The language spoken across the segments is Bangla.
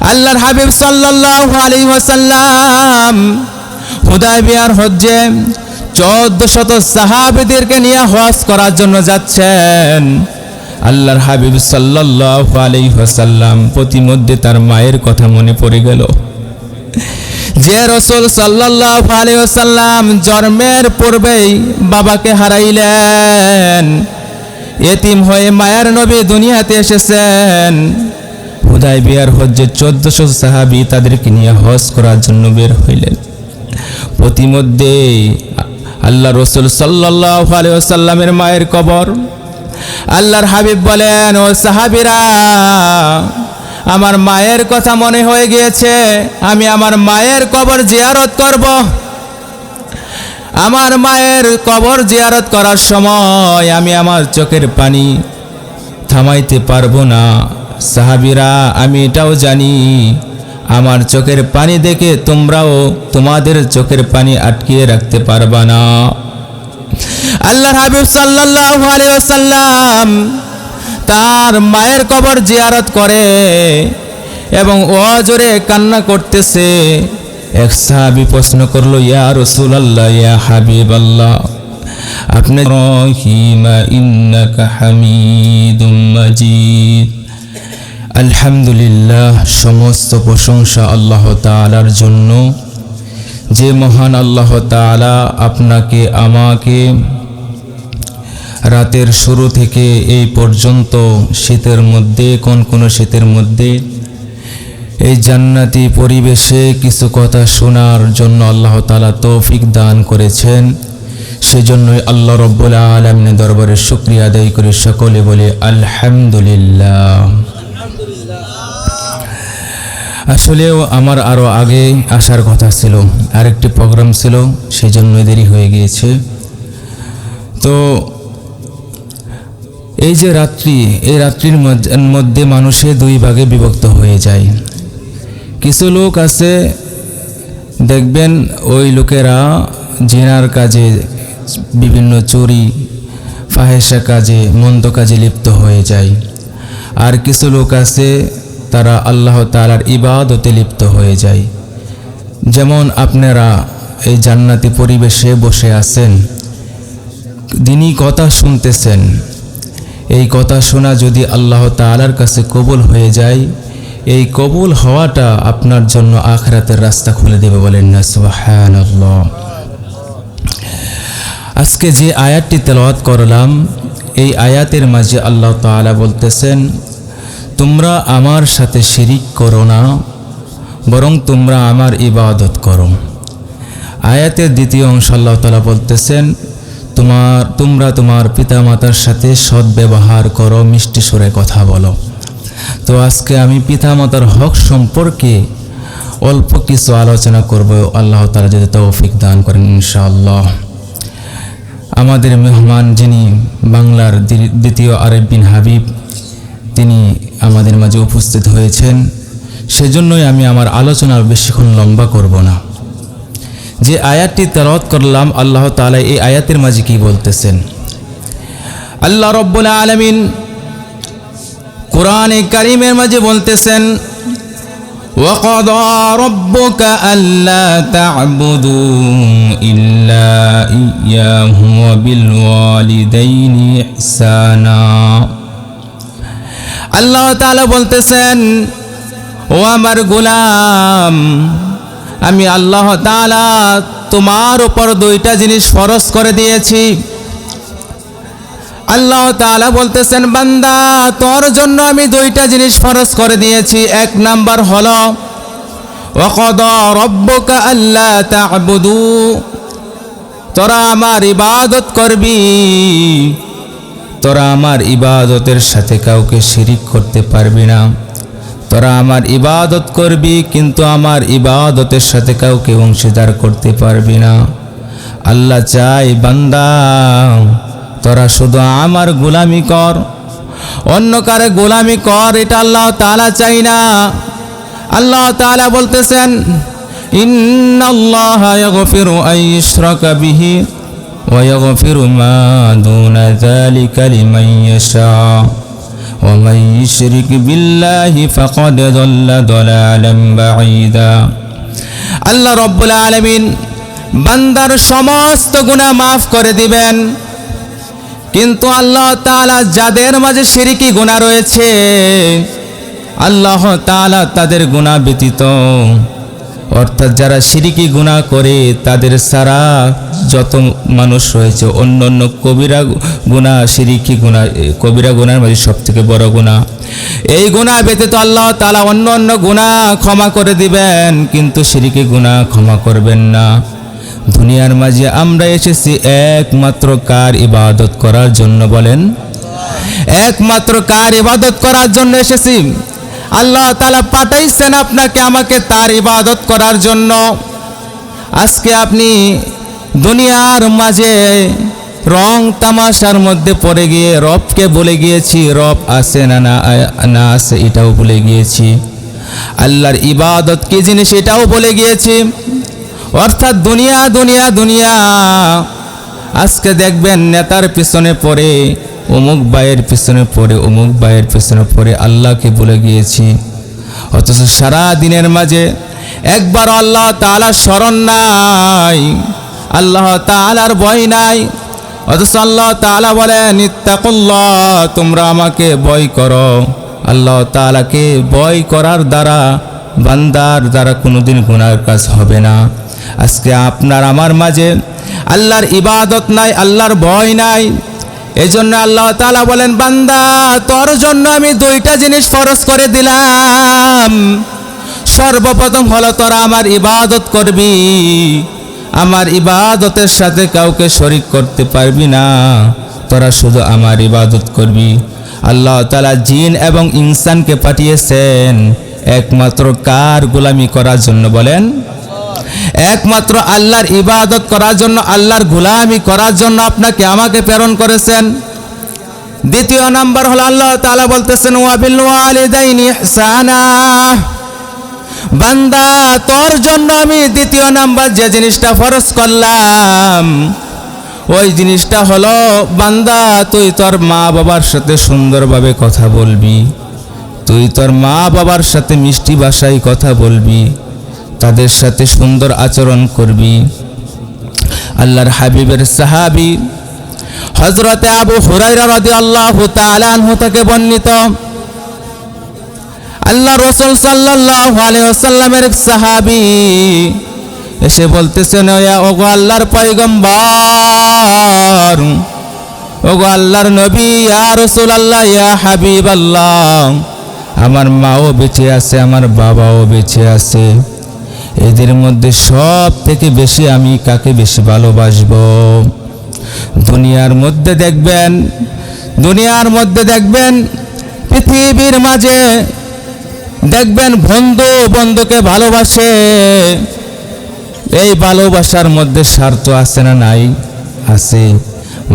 আল্লাহর হাবিব সাল্লাল্লাহু আলাইহি ওয়াসাল্লাম হুদায়বিয়ার হজ্জে চোদ্দ শত সাহাবিদেরকে নিয়ে হজ করার জন্য যাচ্ছেন। আল্লাহর হাবিব সাল্লাল্লাহু আলাইহি ওয়াসাল্লাম প্রতিমধ্যে তার মায়ের কথা মনে পড়ে গেল। যে রসুল সাল্লাল্লাহু আলাইহি ওয়াসাল্লাম জন্মের পূর্বেই বাবাকে হারাইলেন। এতিম হয়ে মায়ের নবী দুনিয়াতে এসেছেন। হুদাই বিয়ার হজ্জে চোদ্দশো সাহাবি তাদেরকে নিয়ে হজ করার জন্য বের হইলেন। প্রতিমধ্যে আল্লাহ রসুল সাল্লাল্লাহু আলাইহি ওয়াসাল্লামের মায়ের কবর। আল্লাহর হাবিব বলেন, ও সাহাবিরা, আমার মায়ের কথা মনে হয়ে গিয়েছে, আমি আমার মায়ের কবর জিয়ারত করব। আমার মায়ের কবর জিয়ারত করার সময় আমি আমার চোখের পানি থামাইতে পারব না। সাহাবিরা, আমি এটাও জানি, আমার চোখের পানি দেখে তোমরাও তোমাদের চোখের পানি আটকিয়ে রাখতে পারবা না। আল্লাহর হাবিব আলাইহি তার মায়ের কবর জিয়ারত করে এবং অজরে কান্না করতেছে। এক সাহাবি প্রশ্ন করল, ইয়া রসুল আল্লাহ ইয়া হাবিব আল্লাহ আপনি রহিমা, ইন্নাকা হামিদুম মাজিদ। আলহামদুলিল্লাহ, সমস্ত প্রশংসা আল্লাহ তালার জন্য। যে মহান আল্লাহ তাআলা আপনাকে, আমাকে রাতের শুরু থেকে এই পর্যন্ত শীতের মধ্যে, কোন কোন শীতের মধ্যে, এই জান্নাতি পরিবেশে কিছু কথা শোনার জন্য আল্লাহ তালা তৌফিক দান করেছেন। সেজন্যই আল্লাহ রব্বুল আলমিনের দরবারে শুক্রিয়া আদায় করে। সকলে বলে আলহামদুলিল্লাহ। আসলেও আমার আরও আগে আসার কথা ছিল, আরেকটি প্রোগ্রাম ছিল সেই জন্য দেরি হয়ে গিয়েছে। তো এই যে রাত্রি, এই রাত্রির মধ্যে মানুষে দুই ভাগে বিভক্ত হয়ে যায়। কিছু লোক আছে, দেখবেন ওই লোকেরা জেনার কাজে, বিভিন্ন চুরি ফাহেসা কাজে, মন্দ কাজে লিপ্ত হয়ে যায়। আর কিছু লোক আছে তারা আল্লাহ তালার ইবাদতে লিপ্ত হয়ে যায়। যেমন আপনারা এই জান্নাতি পরিবেশে বসে আছেন, দিনই কথা শুনতেছেন। এই কথা শোনা যদি আল্লাহ তালার কাছে কবুল হয়ে যায়, এই কবুল হওয়াটা আপনার জন্য আখরাতের রাস্তা খুলে দেবে বলেন না, সুবহানাল্লাহ। আজকে যে আয়াতটি তেলাওয়াত করলাম, এই আয়াতের মাঝে আল্লাহ তাআলা বলতেছেন তোমরা আমার সাথে শিরিক করো না, বরং তোমরা আমার ইবাদত করো। আয়াতের দ্বিতীয় অংশ আল্লাহ তালা বলতেছেন, তোমার, তোমরা তোমার পিতামাতার সাথে সদ্ব্যবহার করো, মিষ্টি সুরে কথা বলো। তো আজকে আমি পিতামাতার হক সম্পর্কে অল্প কিছু আলোচনা করব, আল্লাহ তালা যদি তৌফিক দান করেন ইনশাআল্লাহ। আমাদের মেহমান যিনি বাংলার দ্বিতীয় আরেব বিন হাবিব, তিনি আমাদের মাঝে উপস্থিত হয়েছেন সেজন্যই আমি আমার আলোচনা আর বেশিক্ষণ লম্বা করব না যে আয়াতটি তেলাওয়াত করলাম আল্লাহ তাআলা এই আয়াতের মাঝে কি বলতেছেন আল্লাহ রব্বুল আলামিন কোরআনে কারিমের মাঝে বলতেছেন وقضى ربك ألا تعبدوا إلا إياه وبالوالدين إحسانا আল্লাহ তাআলা বলতেছেন, ও আমার গোলাম, আমি আল্লাহ তাআলা তোমার ওপর দুইটা জিনিস ফরজ করে দিয়েছি। আল্লাহ তাআলা বলতেছেন, বান্দা, তোর জন্য আমি দুইটা জিনিস ফরজ করে দিয়েছি। এক নাম্বার হলো, ওয়াকাদা রব্বুকা আল্লা তা'বুদু তোরা আমার ইবাদত করবি। তোরা আমার ইবাদতের সাথে কাউকে শিরিক করতে পারবি না। তোরা আমার ইবাদত করবি, কিন্তু আমার ইবাদতের সাথে কাউকে অংশীদার করতে পারবি না। আল্লাহ চাই, বান্দা, তোরা শুধু আমার গোলামি কর। অন্য কারে গোলামি কর, এটা আল্লাহ তালা চাই না। আল্লাহ তালা বলতেছেন আন ইউশরাকা বিহি। ওয়া ইয়াগফিরু মা দুনা যালিকা লিমান ইয়াশা ومن يشرك بالله فقد ضل ضلالا بعيدا আল্লাহ রব্বুল আলমিন বান্দার সমস্ত গুনাহ মাফ করে দিবেন কিন্তু আল্লাহ তাআলা যাদের মাঝে শিরিকি গুনাহ রয়েছে আল্লাহ তাআলা তাদের গুনাহ ব্যতীত অর্থাৎ যারা শিরিকি গুনাহ করে তাদের সারা যত মানুষ রয়েছে অন্য অন্য কবিরা শিরিকি গুনাহ এ, কবিরা গুনার মাঝে সব থেকে বড় গুনাহ এই গুনাহ ব্যতীত আল্লাহ তাআলা অন্য অন্য গুনাহ ক্ষমা করে দিবেন কিন্তু শিরিকি গুনাহ ক্ষমা করবেন না। দুনিয়ার মাঝে আমরা এসেছি একমাত্র কার ইবাদত করার জন্য বলেন। একমাত্র কার ইবাদত করার জন্য এসেছি। আল্লাহ তালা পাঠাইছেন আপনাকে আমাকে তার ইবাদত করার জন্য। আজকে আপনি দুনিয়ার মাঝে রং তামাশার মধ্যে পড়ে গিয়ে রবকে বলে গিয়েছি, রব আছে না না না আছে এটাও বলে গিয়েছি। আল্লাহর ইবাদত কি জিনিস এটাও বলে গিয়েছি। অর্থাৎ দুনিয়া দুনিয়া দুনিয়া, আজকে দেখবেন নেতার পিছনে পড়ে অমুক ভাইয়ের পেছনে পড়ে, অমুক ভাইয়ের পেছনে পড়ে আল্লাহকে বলে গিয়েছি। অথচ সারা দিনের মাঝে একবার আল্লাহ তাআলার স্মরণ নাই, আল্লাহ তাআলার ভয় নাই। অথচ আল্লাহ তাআলা বলেন, ইত্তাকুল্লাহ, তোমরা আমাকে ভয় করো। আল্লাহ তাআলাকে ভয় করার দ্বারা, বান্দার দ্বারা কোনোদিন গুনার কাজ হবে না। আজকে আপনার, আমার মাঝে আল্লাহর ইবাদত নাই, আল্লাহর ভয় নাই। এই জন্য আল্লাহ তালা বলেন, বান্দা, তোর জন্য আমি দুইটা জিনিস ফরজ করে দিলাম। সর্বপ্রথম হলো, তোরা আমার ইবাদত করবি। আমার ইবাদতের সাথে কাউকে শরিক করতে পারবি না। তোরা শুধু আমার ইবাদত করবি। আল্লাহ তালা জিন এবং ইনসানকে পাঠিয়েছেন। একমাত্র কার গোলামি করার জন্য বলেন একমাত্র আল্লাহর ইবাদত করার জন্য, আল্লাহর গোলামি করার জন্য আপনাকে আমাকে প্রেরণ করেছেন। দ্বিতীয় নাম্বার হলো আল্লাহ তাআলা বলতেছেন, ওয়াবিল বান্দা, তোর জন্য আমি দ্বিতীয় নাম্বার যে জিনিসটা ফরজ করলাম, ওই জিনিসটা হলো, বান্দা, তুই তোর মা বাবার সাথে সুন্দরভাবে কথা বলবি। তুই তোর মা বাবার সাথে মিষ্টি ভাষায় কথা বলবি। তাদের সাথে সুন্দর আচরণ করবি। আল্লাহর হাবিবের সাহাবি হজরতে আবু হুরাইরা রাদি আল্লাহ থেকে বর্ণিত। আল্লাহ রসুল সাল্লাহ আলাইসাল্লামের এক সাহাবি এসে বলতেছেন "ওয়া ওগো আল্লাহর পয়গম্বর, ওগো আল্লাহর নবী রসুল আল্লাহ ইয়া হাবিব আল্লাহ আমার মাও বেঁচে আছে, আমার বাবাও বেঁচে আছে। এদের মধ্যে সব থেকে বেশি আমি কাকে বেশি ভালোবাসবো? দুনিয়ার মধ্যে দেখবেন, দুনিয়ার মধ্যে দেখবেন, পৃথিবীর মাঝে দেখবেন বন্ধু বন্ধুকে ভালোবাসে। এই ভালোবাসার মধ্যে স্বার্থ আছে না নাই? আছে।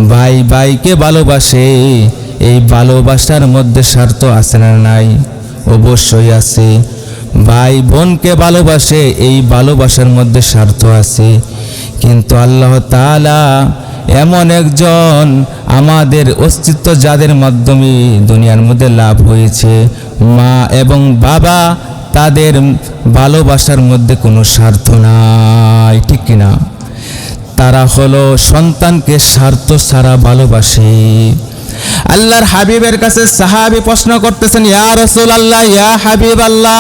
ভাই ভাইকে ভালোবাসে, এই ভালোবাসার মধ্যে স্বার্থ আছে না নাই? অবশ্যই আছে। ভাই বোনকে ভালোবাসে, এই ভালোবাসার মধ্যে স্বার্থ আছে। কিন্তু আল্লাহ তাআলা এমন একজন আমাদের অস্তিত্ব যাদের মাধ্যমে দুনিয়ার মধ্যে লাভ হয়েছে। মা এবং বাবা তাদের ভালোবাসার মধ্যে কোনো স্বার্থ নাই, ঠিক কিনা? তারা হলো সন্তানকে স্বার্থ ছাড়া ভালোবাসে। আল্লাহর হাবিবের কাছে সাহাবি প্রশ্ন করতেছেন, ইয়া রসুল আল্লাহ ইয়া হাবিব আল্লাহ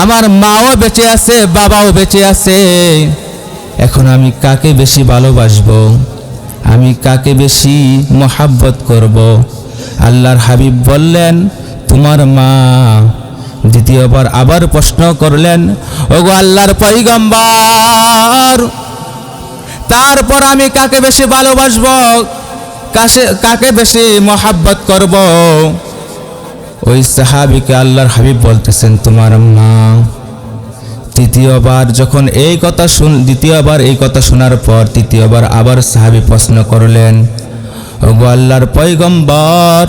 আমার মাও বেঁচে আছে, বাবাও বেঁচে আছে। এখন আমি কাকে বেশি ভালোবাসবো? আমি কাকে বেশি মহাব্বত করব? আল্লাহর হাবিব বললেন, তোমার মা। দ্বিতীয়বার আবার প্রশ্ন করলেন, ওগো আল্লাহর পৈগম্বর তারপর আমি কাকে বেশি ভালোবাসবো? কাকে বেশি মোহাব্বত করব? ওই সাহাবিকে আল্লাহর হাবিব বলতেছেন, তোমার মা তৃতীয়বার যখন এই কথা শুন, দ্বিতীয়বার এই কথা শোনার পর তৃতীয়বার আবার সাহাবি প্রশ্ন করলেন, ওগো আল্লাহর পয়গম্বর,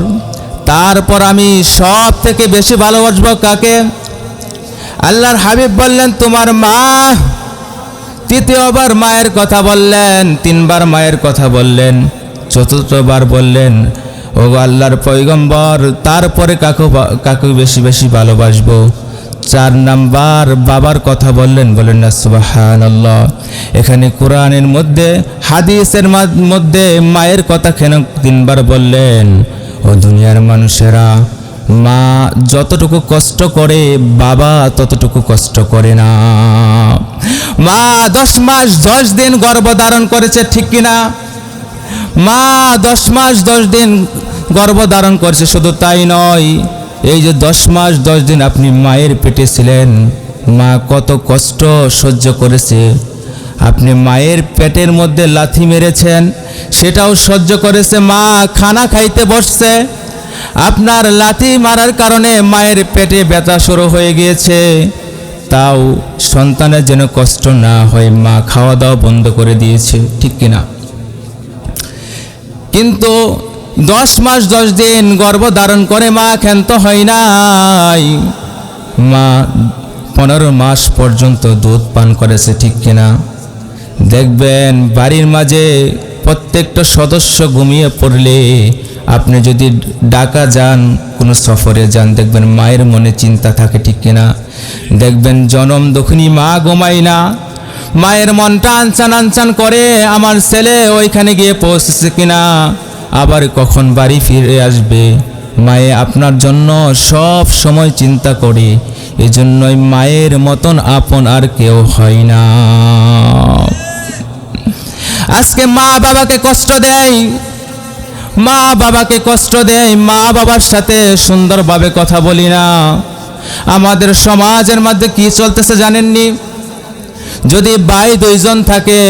তারপর আমি সব থেকে বেশি ভালোবাসবো কাকে? আল্লাহর হাবিব বললেন, তোমার মা। তৃতীয়বার মায়ের কথা বললেন, তিনবার মায়ের কথা বললেন, চতুর্থবার বললেন ও আল্লাহর পয়গম্বর, তারপরে কাকু কাকু বেশি বেশি ভালোবাসবো। চার নাম্বার, বাবার কথা বললেন বলেন না সুবাহান এখানে কোরআনের মধ্যে, হাদিসের মধ্যে মায়ের কথা কেন তিনবার বললেন? ও দুনিয়ার মানুষেরা, মা যতটুকু কষ্ট করে, বাবা ততটুকু কষ্ট করে না। মা দশ মাস দশ দিন গর্ভধারণ করেছে, ঠিক কিনা? মা দশ মাস দশ দিন গর্ভধারণ করছে, শুধু তাই নয়, এই যে দশ মাস দশ দিন আপনি মায়ের পেটে ছিলেন, মা কত কষ্ট সহ্য করেছে। আপনি মায়ের পেটের মধ্যে লাথি মেরেছেন, সেটাও সহ্য করেছে, মা খানা খাইতে বসছে। আপনার লাথি মারার কারণে মায়ের পেটে ব্যথা শুরু হয়ে গিয়েছে। তাও সন্তানের যেন কষ্ট না হয়, মা খাওয়া দাওয়া বন্ধ করে দিয়েছে, ঠিক কিনা? কিন্তু দশ মাস দশ দিন গর্ভ ধারণ করে মা ক্ষান্ত হয় নাই। মা পনেরো মাস পর্যন্ত দুধ পান করেছে, ঠিক কিনা? দেখবেন বাড়ির মাঝে প্রত্যেকটা সদস্য ঘুমিয়ে পড়লে আপনি যদি ডাকা যান, কোনো সফরে যান, দেখবেন মায়ের মনে চিন্তা থাকে, ঠিক কিনা? দেখবেন জনম দক্ষিণী মা ঘুমায় না। মায়ের মনটা আনচান আনচান করে আমার ছেলে ওইখানে গিয়ে পৌঁছেছে কিনা? আবার কখন বাড়ি ফিরে আসবে? মায়ে আপনার জন্য সব সময় চিন্তা করে। এজন্যই মায়ের মতন আপন আর কেউ হয় না। আজকে মা বাবাকে কষ্ট দেয়। মা বাবাকে কষ্ট দেয়। মা বাবার সাথে সুন্দরভাবে কথা বলি না। আমাদের সমাজের মধ্যে কি চলতেছে জানেননি? যদি ভাই দুইজন থাকে,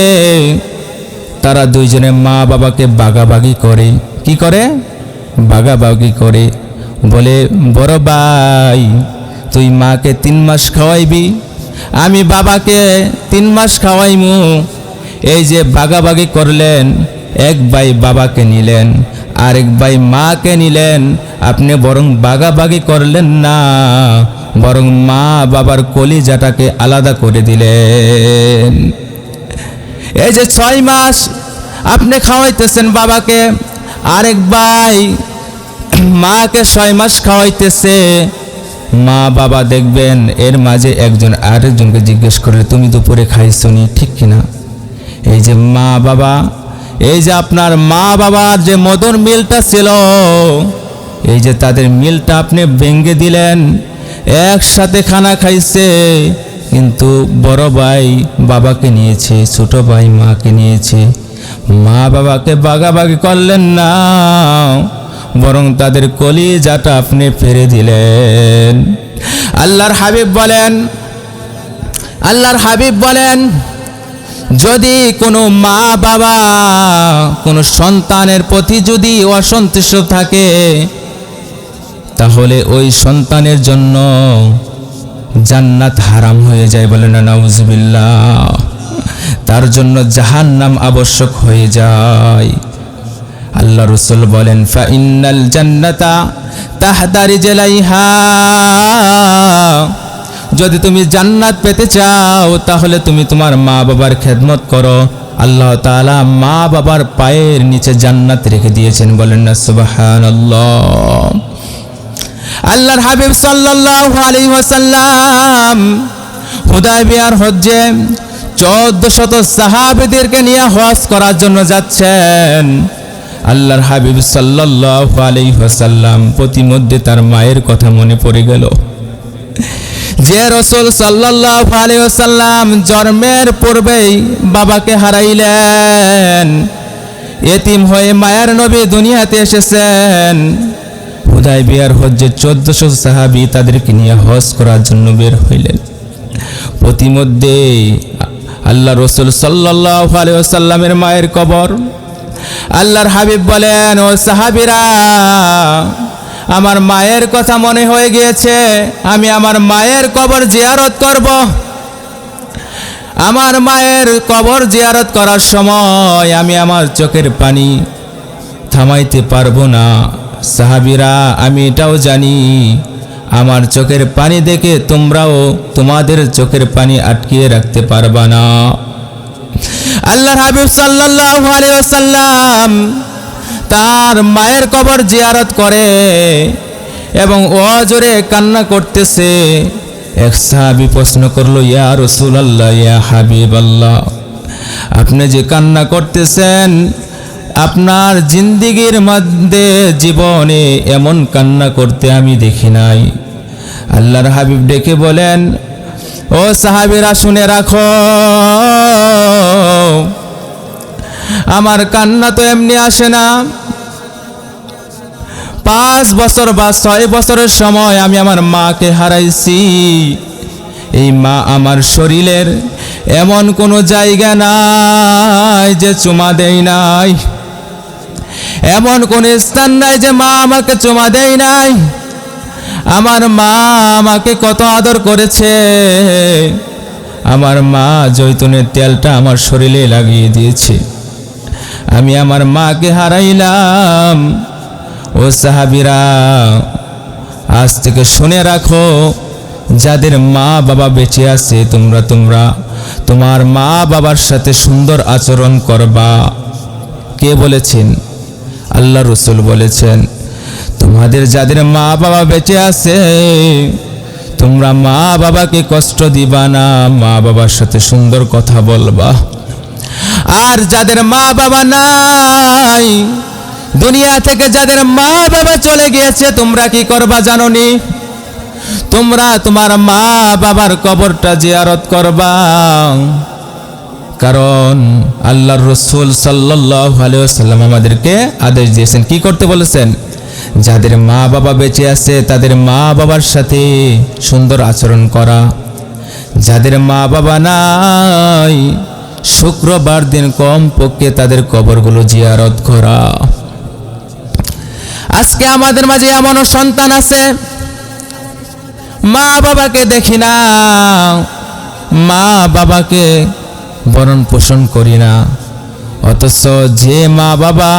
তারা দুইজনে মা বাবাকে বাগাবাগি করে। কি করে? বাগাবাগি করে। বলে, বড় ভাই, তুই মাকে তিন মাস খাওয়াইবি, আমি বাবাকে তিন মাস খাওয়াইমু। এই যে বাগাবাগি করলেন, এক ভাই বাবাকে নিলেন, আরেক ভাই মাকে নিলেন, আপনি বরং বাগাবাগি করলেন না। বরং মা বাবার কলিজাটাকে আলাদা করে দিলেন। এই যে ছয় মাস আপনি খাওয়াইতেছেন বাবাকে, আরেক ভাই মাকে ছয় মাস খাওয়াইতেছে। মা বাবা দেখবেন, এর মাঝে একজন আরেকজনকে জিজ্ঞেস করলে তুমি দুপুরে খাইছো নি, ঠিক কিনা? এই যে মা বাবা, এই যে আপনার মা বাবার যে মদন মিলটা ছিল, এই যে তাদের মিলটা আপনি ভেঙ্গে দিলেন। একসাথে খানা খাইছে। কিন্তু বড় ভাই বাবাকে নিয়েছে, ছোট ভাই মাকে নিয়েছে। মা বাবাকে বাগাবাগি করলেন না, বরং তাদের কলিজাটা আপনি ফেরে দিলেন। আল্লাহর হাবিব বলেন, আল্লাহর হাবিব বলেন, যদি কোনো মা বাবা, কোনো সন্তানের প্রতি যদি অসন্তুষ্ট থাকে তাহলে ওই সন্তানের জন্য জান্নাত হারাম হয়ে যায় বলে না, নাউজবিল্লাহ। তার জন্য জাহান্নাম আবশ্যক হয়ে যায়। আল্লাহ রসুল বলেন ফাইনাল জান্নাতা তাহদারি জেলাইহা যদি তুমি জান্নাত পেতে চাও, তাহলে তুমি তোমার মা বাবার খেদমত করো। আল্লাহ তাআলা মা বাবার পায়ের নিচে জান্নাত রেখে দিয়েছেন বলেন না, সুবহানাল্লাহ। আল্লাহর হাবিব সাল্লাল্লাহু আলাইহি ওয়াসাল্লাম হুদায়বিয়ার হজ্জে চোদ্দ শত সাহাবিদেরকে নিয়ে হজ করার জন্য যাচ্ছেন। আল্লাহর হাবিব সাল্লাল্লাহু আলাইহি ওয়াসাল্লাম প্রতিমধ্যে তার মায়ের কথা মনে পড়ে গেল। যে রসুল সাল্লাল্লাহু আলাইহি ওয়াসাল্লাম জন্মের পূর্বেই বাবাকে হারাইলেন। এতিম হয়ে মায়ের নবী দুনিয়াতে এসেছেন। হুদায় বিয়ার হজ্জে চোদ্দশো সাহাবি তাদেরকে নিয়ে হজ করার জন্য বের হইলেন। প্রতিমধ্যে আল্লাহ রসুল সাল্লাহ আলিয়াল্লামের মায়ের কবর। আল্লাহর হাবিব বলেন, ও সাহাবিরা, আমার মায়ের কথা মনে হয়ে গিয়েছে, আমি আমার মায়ের কবর জিয়ারত করব। আমার মায়ের কবর জিয়ারত করার সময় আমি আমার চোখের পানি থামাইতে পারব না। সাহাবিরা, আমি এটাও জানি, আমার চোখের পানি দেখে তোমরাও তোমাদের চোখের পানি আটকিয়ে রাখতে পারবা না। আল্লাহ হাবিব সাল্লাল্লাহু আলাইহি ওয়াসাল্লাম তার মায়ের কবর জিয়ারত করে এবং অজরে কান্না করতেছে। এক সাহাবি প্রশ্ন করল, ইয়া রসুল আল্লাহ ইয়া হাবিব আল্লাহ আপনি যে কান্না করতেছেন আপনার জিন্দিগির মধ্যে জীবনে এমন কান্না করতে আমি দেখি নাই। আল্লাহর হাবিব ডেকে বলেন, ও সাহাবিরা, শুনে রাখো। আমার কান্না তো এমনি আসে না। পাঁচ বছর বা ছয় বছরের সময় আমি আমার মাকে হারাইছি। এই মা আমার শরীরের এমন কোনো জায়গা নাই যে চুমা দেয় নাই। এমন কোন স্থান নাই যে মা আমাকে চুমা দেয় নাই। আমার মা আমাকে কত আদর করেছে। আমার মা জৈতুনের তেলটা আমার শরীরে লাগিয়ে দিয়েছে। আমি আমার মাকে হারাইলাম। ও সাহাবিরা, আজ থেকে শুনে রাখো, যাদের মা বাবা বেঁচে আছে, তোমরা তোমরা তোমার মা বাবার সাথে সুন্দর আচরণ করবা। কে বলেছেন? আল্লাহ রসুল বলেছেন, তোমাদের যাদের মা বাবা বেঁচে আছে, তোমরা মা বাবাকে কষ্ট দিবা না মা বাবার সাথে সুন্দর কথা বলবা। আর যাদের মা বাবা নাই, দুনিয়া থেকে যাদের মা বাবা চলে গিয়েছে, তোমরা কি করবা জানোনি? তোমরা তোমার মা বাবার কবরটা জিয়ারত করবা। কারণ আল্লাহর রসুল সাল্লাহ সাল্লাম আমাদেরকে আদেশ দিয়েছেন। কি করতে বলেছেন? যাদের মা বাবা বেঁচে আছে, তাদের মা বাবার সাথে সুন্দর আচরণ করা। যাদের মা বাবা নাই, শুক্রবার দিন কম পক্ষে তাদের কবরগুলো জিয়ারত করা। আজকে আমাদের মাঝে এমনও সন্তান আছে মা বাবাকে দেখি না। মা বাবাকে বরণ পোষণ করি না। অথচ যে মা বাবা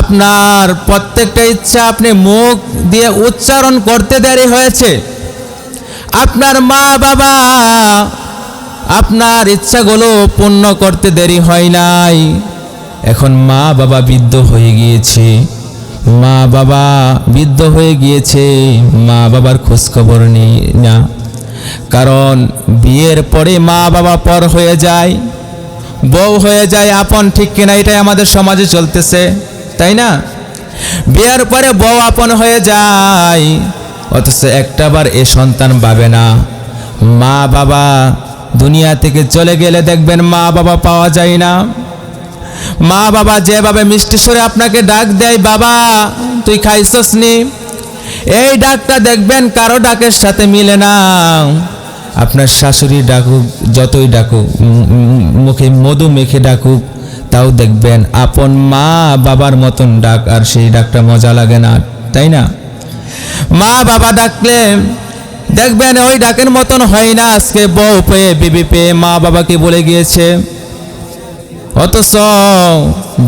আপনার প্রত্যেকটা ইচ্ছা আপনি মুখ দিয়ে উচ্চারণ করতে দেরি হয়েছে, আপনার মা বাবা আপনার ইচ্ছাগুলো পূর্ণ করতে দেরি হয় নাই। এখন মা বাবা বৃদ্ধ হয়ে গিয়েছে, মা বাবা বৃদ্ধ হয়ে গিয়েছে, মা বাবার খোঁজখবর নেই না। কারণ বিয়ের পরে মা বাবা পর হয়ে যায়, বউ হয়ে যায়, আপন ঠিক কিনা এটাই আমাদের সমাজে চলতেছে, তাই না? বিয়ের পরে বউ আপন হয়ে যায়, অথচ একটাবার এ সন্তান পাবে না। মা বাবা দুনিয়া থেকে চলে গেলে দেখবেন মা বাবা পাওয়া যায় না। মা বাবা যেভাবে মিষ্টি সুরে আপনাকে ডাক দেয়, বাবা, তুই খাইছস নি? এই ডাকটা দেখবেন কারও ডাকের সাথে মিলে না। আপনার শাশুড়ি ডাকুক, যতই ডাকুক মুখে মধু মেখে ডাকুক, তাও দেখবেন আপন মা বাবার মতন ডাক, আর সেই ডাকটা মজা লাগে না, তাই না? মা বাবা ডাকলে দেখবেন ওই ডাকের মতন হয় না, আজকে বউ পেয়ে, বিবি পেয়ে, মা বাবাকে বলে গিয়েছে, অথচ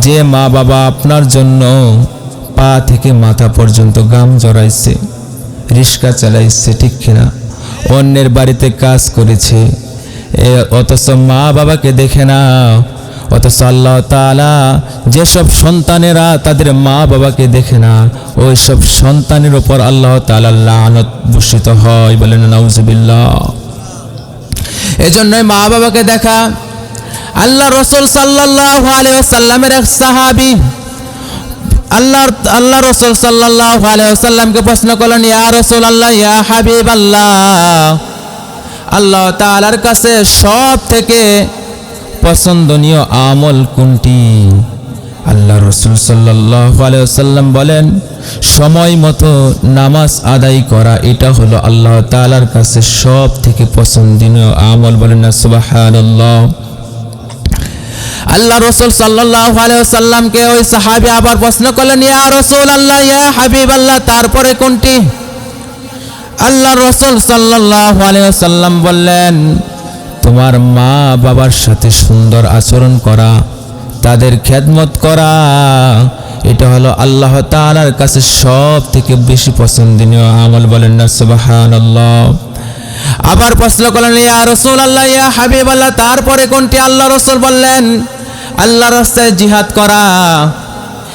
যে মা বাবা আপনার জন্য পা থেকে মাথা পর্যন্ত গাম জড়াইছে, রিক্সা চালাইছে, ঠিক কিনা? অন্যের বাড়িতে কাজ করেছে। অথচ মা বাবাকে দেখে না অথচ আল্লাহ তাআলা যেসব সন্তানেরা তাদের মা বাবাকে দেখে না ওই সব সন্তানের ওপর আল্লাহ লানত বর্ষিত হয় বলেন নাউজুবিল্লাহ। এজন্যই মা বাবাকে দেখা। আল্লাহ রসুল সাল্লাহ আলাইসাল্লামের এক সাহাবি আল্লাহ আল্লাহ রসুল সাল্লাহ আলাইসাল্লামকে প্রশ্ন করলেন, ইয়া রসুল আল্লাহ ইয়া হাবিব আল্লাহ আল্লাহ তালার কাছে সব থেকে পছন্দনীয় আমল কোনটি? আল্লাহ রসুল সাল্লাহ আলাইসাল্লাম বলেন, সময় মতো নামাজ আদায় করা, এটা হলো আল্লাহ তালার কাছে সব থেকে পছন্দনীয় আমল। বলেন না সুবাহ আল্লাহ রসুল সাল্লাহ সাল্লামকে ওই সাহাবি আবার প্রশ্ন করলেন, ইয়া রসুল আল্লাহ ইয়া হাবিব আল্লাহ তারপরে কোনটি? আল্লাহ রসুল সাল্লাহ সাল্লাম বললেন, তোমার মা বাবার সাথে সুন্দর আচরণ করা, তাদের খেদমত করা, এটা হলো আল্লাহ তাআলার কাছে সব থেকে বেশি পছন্দনীয় আমল। বলেন না, সুবহানাল্লাহ। আবার প্রশ্ন করলেন, ইয়া রসুল আল্লাহ ইয়া হাবিব আল্লাহ তারপরে কোনটি? আল্লাহ রসুল বললেন আল্লাহ রাস্তায় জিহাদ করা।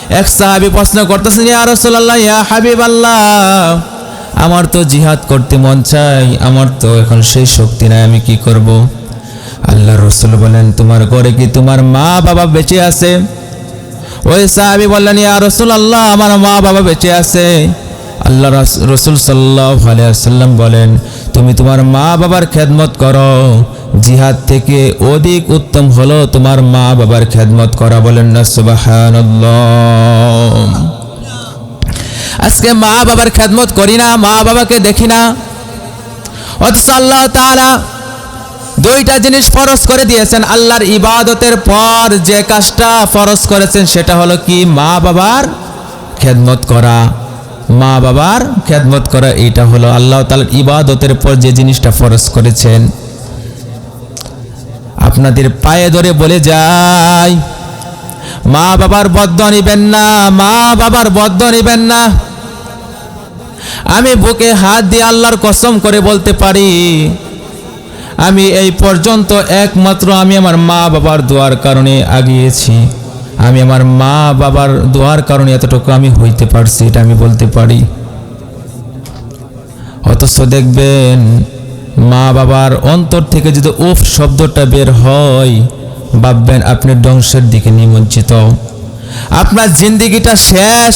এক সাহাবি প্রশ্ন করতেছেন, ইয়া রাসূলুল্লাহ, ইয়া হাবিবাল্লাহ, আমার তো জিহাদ করতে মন চাই, আমার তো এখন সেই শক্তি নাই, আমি কি করব? আল্লাহ রসুল বলেন তোমার ঘরে কি তোমার মা বাবা বেঁচে আছে? ওই সাহাবি বললেন, ইয়া রসুল আল্লাহ আমার মা বাবা বেঁচে আছে। আল্লাহ রাস- রসুল সাল্লাহ সাল্লাম বলেন, তুমি তোমার মা বাবার খেদমত করো জিহাদ থেকে অধিক উত্তম হলো তোমার মা বাবার খেদমত করা বলেন না সুবাহান আজকে মা বাবার খেদমত করি না, মা বাবাকে দেখি না। অথচ আল্লাহ তাআলা দুইটা জিনিস ফরজ করে দিয়েছেন, আল্লাহর ইবাদতের পর যে কাজটা ফরজ করেছেন সেটা হলো কি? মা বাবার খেদমত করা। মা বাবার খেদমত করা, এইটা হলো আল্লাহ তাআলার ইবাদতের পর যে জিনিসটা ফরজ করেছেন। আপনাদের পায়ে ধরে বলে যাই। মা বাবার বদ্ধ নিবেন না, মা বাবার বদ্ধ নিবেন না। আমি বুকে হাত দিয়ে আল্লাহর কসম করে বলতে পারি, আমি এই পর্যন্ত একমাত্র আমি আমার মা বাবার দোয়ার কারণে আগিয়েছি। আমি আমার মা বাবার দোয়ার কারণে এতটুকু আমি হইতে পারছি এটা আমি বলতে পারি। অথচ দেখবেন মা বাবার অন্তর থেকে যদি উফ শব্দটা বের হয়, ভাববেন আপনি ধ্বংসের দিকে নিমজ্জিত। আপনার জিন্দিগিটা শেষ।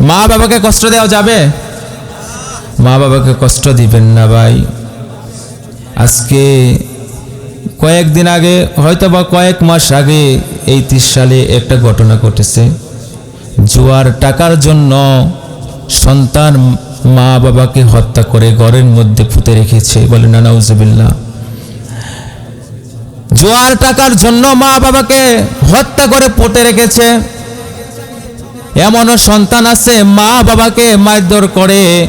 মা বাবাকে কষ্ট দেওয়া যাবে? মা বাবাকে কষ্ট দিবেন না ভাই। আজকে কয়েকদিন আগে হয়তো বা কয়েক মাস আগে এই তিরিশ সালে একটা ঘটনা ঘটেছে। জুয়ার টাকার জন্য সন্তান মা বাবাকে হত্যা করে ঘরের মধ্যে পুঁতে রেখেছে। বলে, না, নাউজুবিল্লাহ। জোয়ার টাকার জন্য মা বাবাকে হত্যা করে পুঁতে রেখেছে। এমনও সন্তান আছে, মা বাবাকে মারধর করে।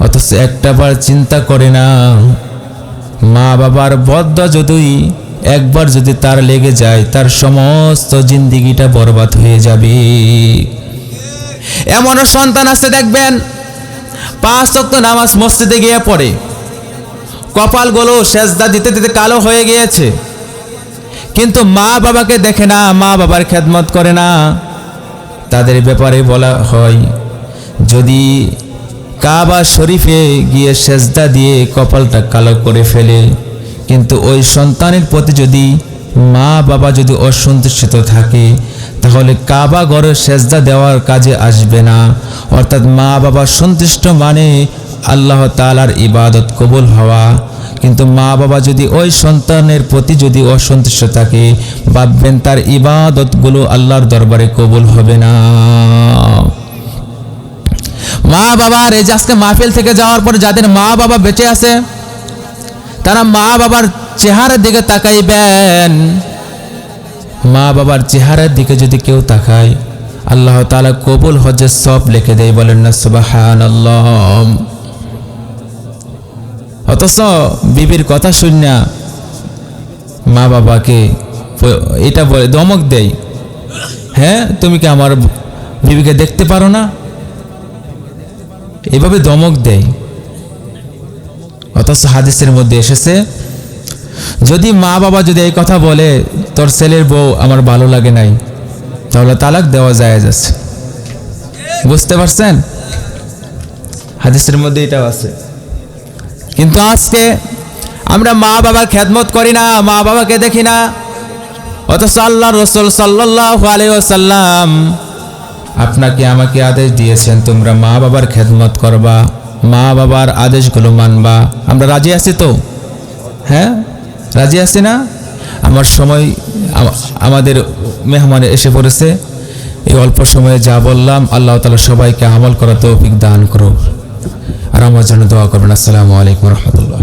অথচ একটাবার চিন্তা করে না, মা বাবার বদ্ধ যদি একবার যদি তার লেগে যায়, তার সমস্ত জিন্দিগিটা বরবাদ হয়ে যাবে। এমনও সন্তান আছে দেখবেন, পাঁচ অক্ত নামাজ মসজিদে গিয়ে পড়ে। কপালগুলো সেজদা দিতে দিতে কালো হয়ে গিয়েছে। কিন্তু মা বাবাকে দেখে না, মা বাবার খেদমত করে না। তাদের ব্যাপারে বলা হয়, যদি কাবা শরীফে গিয়ে সেজদা দিয়ে কপালটা কালো করে ফেলে, কিন্তু ওই সন্তানের প্রতি যদি মা বাবা যদি অসন্তুষ্ট থাকে তাহলে কাবা ঘরে সেজদা দেওয়ার কাজে আসবে না। অর্থাৎ মা বাবা সন্তুষ্ট মানে আল্লাহ তালার ইবাদত কবুল হওয়া। কিন্তু মা বাবা যদি ওই সন্তানের প্রতি যদি অসন্তুষ্ট থাকে, ভাববেন তার ইবাদতগুলো আল্লাহর দরবারে কবুল হবে না। মা বাবার এই যে আজকে মাহফিল থেকে যাওয়ার পর যাদের মা বাবা বেঁচে আছে, তারা মা বাবার চেহারার দিকে তাকাইবেন। মা বাবার চেহারার দিকে যদি কেউ তাকায়, আল্লাহ তাআলা কবুল হজের সব লিখে দেয়, বলেন না সুবাহান অথচ বিবির কথা শুনিয়া মা বাবাকে এটা বলে দমক দেয় হ্যাঁ তুমি কি আমার বিবিকে দেখতে পারো না? এভাবে দমক দেয়। অথচ হাদিসের মধ্যে এসেছে, যদি মা বাবা যদি এই কথা বলে তোর ছেলের বউ আমার ভালো লাগে নাই, তাহলে তালাক দেওয়া যায় যাচ্ছে বুঝতে পারছেন? হাদিসের মধ্যে এটাও আছে। কিন্তু আজকে আমরা মা বাবার খেদমত করি না, মা বাবাকে দেখি না। অথচ আল্লাহ রসুল সাল্লাহ আপনাকে আমাকে আদেশ দিয়েছেন, তোমরা মা বাবার খেদমত করবা, মা বাবার আদেশগুলো মানবা। আমরা রাজি আছি তো? হ্যাঁ? রাজি আছি না? আমার সময় আমাদের মেহমান এসে পড়েছে। এই অল্প সময়ে যা বললাম, আল্লাহ তালা সবাইকে আমল করা তৌফিক দান করো আর আমার জন্য দোয়া করবেন। আসসালামু আলাইকুম রহমতুল্লাহ।